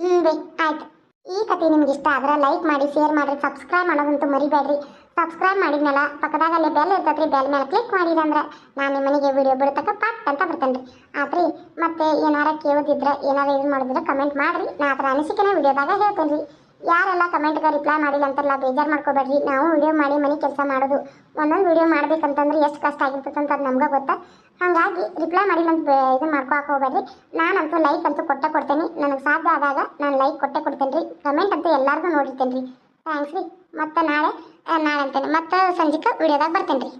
ಹ್ಞೂ ಬೇ, ಆಯ್ತು. ಈ ಕತೆ ನಿಮ್ಗೆ ಇಷ್ಟ ಆದ್ರೆ ಲೈಕ್ ಮಾಡಿ, ಶೇರ್ ಮಾಡಿರಿ, ಸಬ್ಸ್ಕ್ರೈಬ್ ಮಾಡೋದಂತೂ ಮರಿಬೇಡ್ರಿ ಸಬ್ಸ್ಕ್ರೈಬ್ ಮಾಡಿದ್ನಲ್ಲ ಪಕ್ಕದಾಗ ಬೆಲ್ ಇರ್ತೈತ್ರಿ ಬೆಲ್ ಮೇಲೆ ಕ್ಲಿಕ್ ಮಾಡಿರಂದ್ರೆ ನಾನು ನಿಮ್ಮ ಮನೆಗೆ ವಿಡಿಯೋ ಬಿಡ್ತಕ್ಕ ಪಟ್ ಅಂತ ಬರ್ತೇನೆ ರೀ ಆತ್ರಿ, ಮತ್ತೆ ಏನಾರ ಕೇಳೋದಿದ್ರೆ, ಏನಾರ ಇದು ಮಾಡಿದ್ರೆ ಕಮೆಂಟ್ ಮಾಡ್ರಿ, ನಾ ಅದರ ಅನಿಸಿಕೆನೇ ವಿಡಿಯೋದಾಗ ಹೇಳ್ತೇನೆ ರೀ ಯಾರೆಲ್ಲ ಕಮೆಂಟ್ಗೆ ರಿಪ್ಲೈ ಮಾಡಿಲ್ಲ ಅಂತಾರಲ್ಲ, ಬೇಜಾರು ಮಾಡ್ಕೋಬೇಡ್ರಿ. ನಾವು ವಿಡಿಯೋ ಮಾಡಿ ಮನೆ ಕೆಲಸ ಮಾಡೋದು. ಒಂದೊಂದು ವಿಡಿಯೋ ಮಾಡ್ಬೇಕಂತಂದ್ರೆ ಎಷ್ಟು ಕಷ್ಟ ಆಗಿರ್ತದೆ ಅಂತ ಅದು ನಮ್ಗೆ ಗೊತ್ತಾ. ಹಾಗಾಗಿ ರಿಪ್ಲೈ ಮಾಡಿಲ್ಲ ಅಂತ ಇದು ಮಾಡ್ಕೊಳಕ್ಕೆ ಹೋಗ್ಬೇಡ್ರಿ. ನಾನಂತೂ ಲೈಕ್ ಅಂತೂ ಕೊಟ್ಟೆ ಕೊಡ್ತೇನೆ. ನನಗೆ ಸಾಧ್ಯ ಆದಾಗ ನಾನು ಲೈಕ್ ಕೊಟ್ಟೆ ಕೊಡ್ತೇನೆ ರೀ ಕಮೆಂಟ್ ಅಂತೂ ಎಲ್ಲರಿಗೂ ನೋಡಿರ್ತೇನೆ ರೀ ಥ್ಯಾಂಕ್ಸ್ ರೀ ಮತ್ತೆ ನಾಳೆ ನಾಳೆ ಅಂತೇನೆ ಮತ್ತೆ ಸಂಜೆಗೆ ವಿಡಿಯೋದಾಗ ಬರ್ತೇನೆ ರೀ